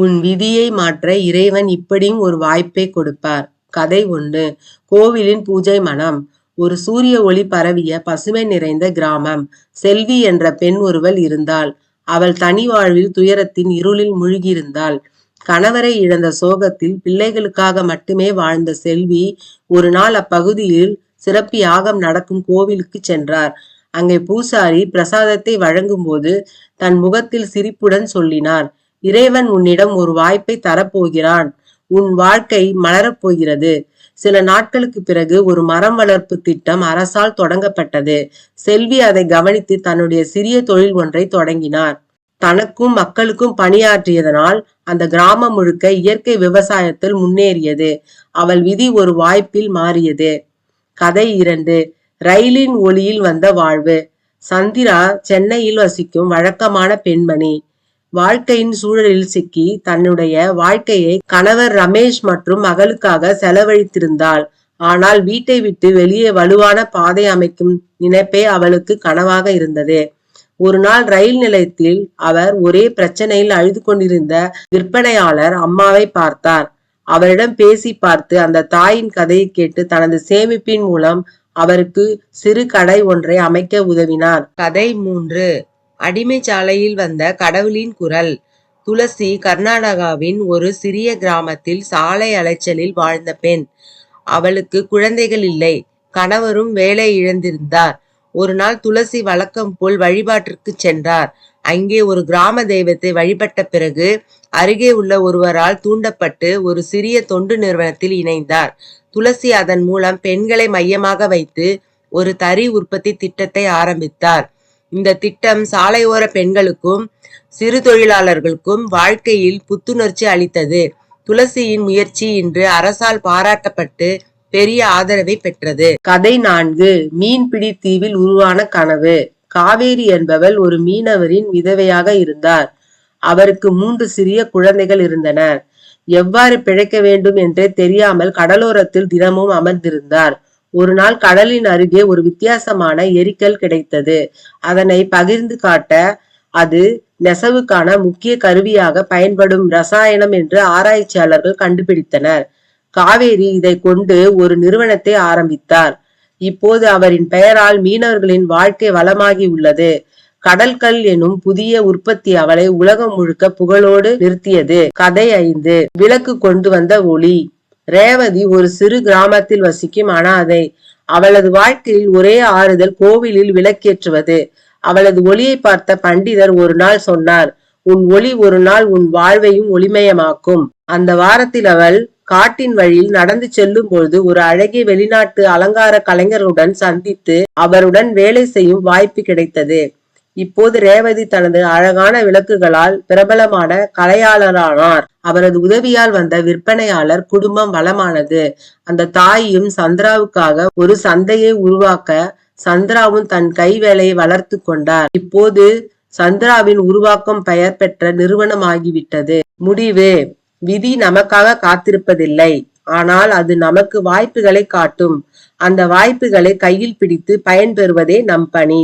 உன் விதியை மாற்ற இறைவன் இப்படியும் ஒரு வாய்ப்பை கொடுப்பார். கதை ஒன்று கோவிலின் பூஜை மனம் ஒரு சூரிய ஒளி பரவிய பசுமை நிறைந்த கிராமம். செல்வி என்ற பெண் ஒருவள் இருந்தாள். அவள் தனி வாழ்வில் துயரத்தின் இருளில் மூழ்கியிருந்தாள். கணவரை இழந்த சோகத்தில் பிள்ளைகளுக்காக மட்டுமே வாழ்ந்த செல்வி ஒரு நாள் அப்பகுதியில் சிறப்பு யாகம் நடக்கும் கோவிலுக்கு சென்றார். அங்கே பூசாரி பிரசாதத்தை வழங்கும்போது தன் முகத்தில் சிரிப்புடன் சொல்லினார் இறைவன் உன்னிடம் ஒரு வாய்ப்பை தரப்போகிறான். உன் வாழ்க்கை மலரப் போகிறது. சில நாட்களுக்கு பிறகு ஒரு மரம் வளர்ப்பு திட்டம் அரசால் தொடங்கப்பட்டது. செல்வி அதை கவனித்து தன்னுடைய சிறிய தொழில் ஒன்றை தொடங்கினார். தனக்கும் மக்களுக்கும் பணியாற்றியதனால் அந்த கிராமம் முழுக்க இயற்கை விவசாயத்தில் முன்னேறியது. அவள் விதி ஒரு வாய்ப்பில் மாறியது. கதை இரண்டு ரயிலின் ஒளியில் வந்த வாழ்வு சந்திரா சென்னையில் வசிக்கும் வழக்கமான பெண்மணி. வாழ்க்கையின் சூழலில் சிக்கி தன்னுடைய வாழ்க்கையை கணவர் ரமேஷ் மற்றும் மகளுக்காக செலவழித்திருந்தாள். ஆனால் வீட்டை விட்டு வெளியே வலுவான பாதை அமைக்கும் நினைப்பே அவளுக்கு கனவாக இருந்தது. ஒரு நாள் ரயில் நிலையத்தில் அவர் ஒரே பிரச்சனையில் அழுது கொண்டிருந்த விற்பனையாளர் அம்மாவை பார்த்தார். அவரிடம் பேசி பார்த்து அந்த தாயின் கதையை கேட்டு தனது சேமிப்பின் மூலம் அவருக்கு சிறு கடை ஒன்றை அமைக்க உதவினார். கதை மூன்று அடிமை சாலையில் வந்த கடவுளின் குரல் துளசி கர்நாடகாவின் ஒரு சிறிய கிராமத்தில் சாலை அலைச்சலில் வாழ்ந்த பெண். அவளுக்கு குழந்தைகள் இல்லை. கணவரும் வேலை இழந்திருந்தார். ஒரு நாள் துளசி வழக்கம் போல் வழிபாட்டிற்குச் சென்றார். அங்கே ஒரு கிராம தெய்வத்தை வழிபட்ட பிறகு அருகே உள்ள ஒருவரால் தூண்டப்பட்டு ஒரு சிறிய தொண்டு நிறுவனத்தில் இணைந்தார். துளசி அதன் மூலம் பெண்களை மையமாக வைத்து ஒரு தறி உற்பத்தி திட்டத்தை ஆரம்பித்தார். இந்த திட்டம் சாலையோர பெண்களுக்கும் சிறு தொழிலாளர்களுக்கும் வாழ்க்கையில் புத்துணர்ச்சி அளித்தது. துளசியின் முயற்சி இன்று அரசால் பாராட்டப்பட்டு பெரிய ஆதரவை பெற்றது. கதை நான்கு மீன்பிடி தீவில் உருவான கனவு காவேரி என்பவள் ஒரு மீனவரின் விதவையாக இருந்தார். அவருக்கு மூன்று சிறிய குழந்தைகள் இருந்தனர். எவ்வாறு பிழைக்க வேண்டும் என்றே தெரியாமல் கடலோரத்தில் தினமும் அமர்ந்திருந்தார். ஒரு நாள் கடலின் அருகே ஒரு வித்தியாசமான எரிக்கல் கிடைத்தது. அதனை பகிர்ந்து காட்ட அது நெசவுக்கான முக்கிய கருவியாக பயன்படும் ரசாயனம் என்று ஆராய்ச்சியாளர்கள் கண்டுபிடித்தனர். காவேரி இதை கொண்டு ஒரு நிறுவனத்தை ஆரம்பித்தார். இப்போது அவரின் பெயரால் மீனவர்களின் வாழ்க்கை வளமாகி உள்ளது. கடல்கள் எனும் புதிய உற்பத்தி அவளை உலகம் முழுக்க புகழோடு நிறுத்தியது. கதை ஐந்து விளக்கு கொண்டு வந்த ஒளி ரேவதி ஒரு சிறு கிராமத்தில் வசிக்கும் அனாதை. அவளது வாழ்க்கையில் ஒரே ஆறுதல் கோவிலில் விளக்கேற்றுவது. அவளது ஒளியை பார்த்த பண்டிதர் ஒரு நாள் சொன்னார் உன் ஒளி ஒரு நாள் உன் வாழ்வையும் ஒளிமயமாக்கும். அந்த வாரத்தில் அவள் காட்டின் வழியில் நடந்து செல்லும் பொழுது ஒரு அழகிய வெளிநாட்டு அலங்கார கலைஞருடன் சந்தித்து அவருடன் வேலை செய்யும் வாய்ப்பு கிடைத்தது. இப்போது ரேவதி தனது அழகான விளக்குகளால் பிரபலமான கலையாளரானார். அவரது உதவியால் வந்த விற்பனையாளர் குடும்பம் வளமானது. அந்த தாயும் சந்திராவுக்காக ஒரு சந்தையை உருவாக்க சந்திராவும் தன் கைவேலையை வளர்த்து கொண்டார். இப்போது சந்திராவின் உருவாக்கம் பெயர் பெற்ற நிறுவனமாகிவிட்டது. முடிவு விதி நமக்காக காத்திருப்பதில்லை. ஆனால் அது நமக்கு வாய்ப்புகளை காட்டும். அந்த வாய்ப்புகளை கையில் பிடித்து பயன்பெறுவதே நம் பணி.